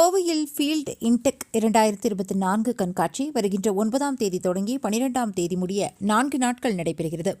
கோவையில் field intake இரண்டாயிரத்தி இருபத்தி நான்கு கண்காட்சி வருகின்ற ஒன்பதாம் தேதி தொடங்கி பனிரெண்டாம் தேதி முடிய நான்கு நாட்கள் நடைபெறுகிறது.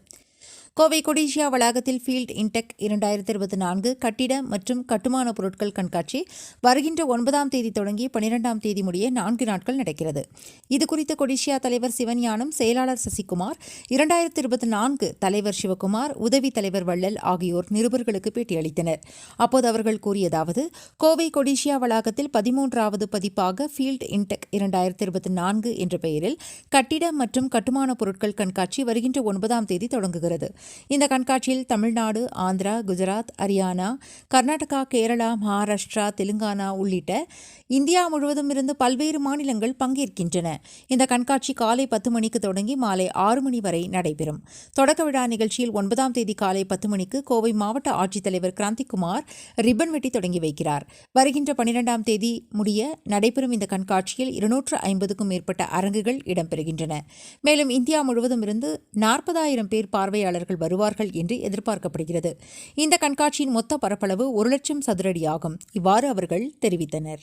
கோவை கொடிஷியா வளாகத்தில் ஃபீல்ட் இன்டெக் இரண்டாயிரத்தி இருபத்தி நான்கு கட்டிட மற்றும் கட்டுமான பொருட்கள் கண்காட்சி வருகின்ற ஒன்பதாம் தேதி தொடங்கி பனிரெண்டாம் தேதி முடிய நான்கு நாட்கள் நடக்கிறது. இதுகுறித்து கொடிஷியா தலைவர் சிவஞானம் செயலாளர் சசிகுமார் இரண்டாயிரத்தி இருபத்தி நான்கு தலைவர் சிவகுமார் உதவி தலைவர் வள்ளல் ஆகியோர் நிருபர்களுக்கு பேட்டியளித்தனர் அப்போது அவர்கள் கூறியதாவது கோவை கொடிஷியா வளாகத்தில் பதிமூன்றாவது பதிப்பாக ஃபீல்ட் இன்டெக் இரண்டாயிரத்தி இருபத்தி நான்கு என்ற பெயரில் கட்டிட மற்றும் கட்டுமான பொருட்கள் கண்காட்சி வருகின்ற ஒன்பதாம் தேதி தொடங்குகிறது. நடைபெறுகிறது இந்த கண்காட்சியில் தமிழ்நாடு ஆந்திரா குஜராத் ஹரியானா கர்நாடகா கேரளா மகாராஷ்டிரா தெலுங்கானா உள்ளிட்ட இந்தியா முழுவதும் இருந்து பல்வேறு மாநிலங்கள் பங்கேற்கின்றன. இந்த கண்காட்சி காலை பத்து மணிக்கு தொடங்கி மாலை ஆறு மணி வரை நடைபெறும். தொடக்க விழா நிகழ்ச்சியில் ஒன்பதாம் தேதி காலை பத்து மணிக்கு கோவை மாவட்ட ஆட்சித்தலைவர் கிராந்திகுமார் ரிப்பன் வெட்டி தொடங்கி வைக்கிறார். வருகின்ற பனிரெண்டாம் தேதி முடிய நடைபெறும் இந்த கண்காட்சியில் இருநூற்று ஐம்பதுக்கும் மேற்பட்ட அரங்குகள் இடம்பெறுகின்றன. மேலும் இந்தியா முழுவதும் இருந்து நாற்பதாயிரம் பேர் பார்வை பார்வையாளர்கள் வருவார்கள் என்று எதிர்பார்க்கப்படுகிறது. இந்த கண்காட்சியின் மொத்த பரப்பளவு ஒரு லட்சம் சதுரடி ஆகும் இவ்வாறு அவர்கள் தெரிவித்தனர்.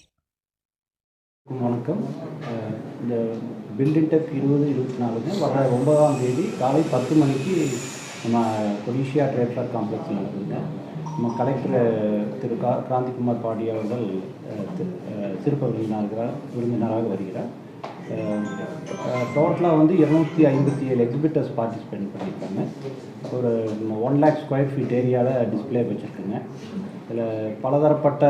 வணக்கம். இந்த பில்டின்டெக் இருபது இருபத்தி நாலுங்க வர ஒன்பதாம் தேதி காலை பத்து மணிக்கு நம்ம கொடிஷியா ட்ரேட்ஃபேர் காம்ப்ளெக்ஸ் நடக்குதுங்க. நம்ம கலெக்டர் திரு கா கிராந்திகுமார் பாடி அவர்கள் திரு- அஹ், விருந்தினராக விருந்தினராக வருகிறார். டோட்டலாக வந்து இருநூத்தி ஐம்பத்தி ஏழு எக்ஸிபிட்டர்ஸ் பார்ட்டிசிபேட் பண்ணியிருக்காங்க. ஒரு ஒன் லேக் ஸ்கொயர் ஃபீட் ஏரியாவில் டிஸ்ப்ளே வச்சுருக்குங்க. இதில் பலதரப்பட்ட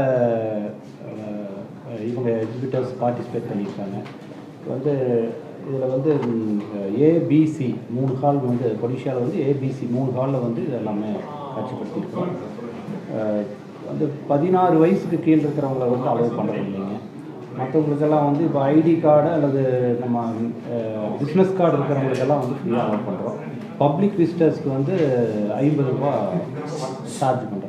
இவங்க எக்ஸிபிட்டர்ஸ் பார்ட்டிசிபேட் பண்ணியிருக்காங்க. இப்போ வந்து இதில் வந்து ஏபிசி மூணு ஹால் வந்து கொடிஷியாவில் வந்து ஏபிசி மூணு ஹாலில் வந்து இது எல்லாமே காட்சிப்படுத்தியிருக்கோம் வந்து பதினாறு வயசுக்கு கீழே இருக்கிறவங்கள வந்து அலோவ் பண்ணுறது இல்லைங்க. மற்றவங்களுக்கெல்லாம் வந்து இப்போ ஐடி கார்டு அல்லது நம்ம பிஸ்னஸ் கார்டு இருக்கிறவங்களுக்கெல்லாம் வந்து ஃப்ரீயாக பண்ணுறோம் பப்ளிக் விசிட்டர்ஸ்க்கு வந்து ஐம்பது ரூபா சார்ஜ் பண்ணுறோம்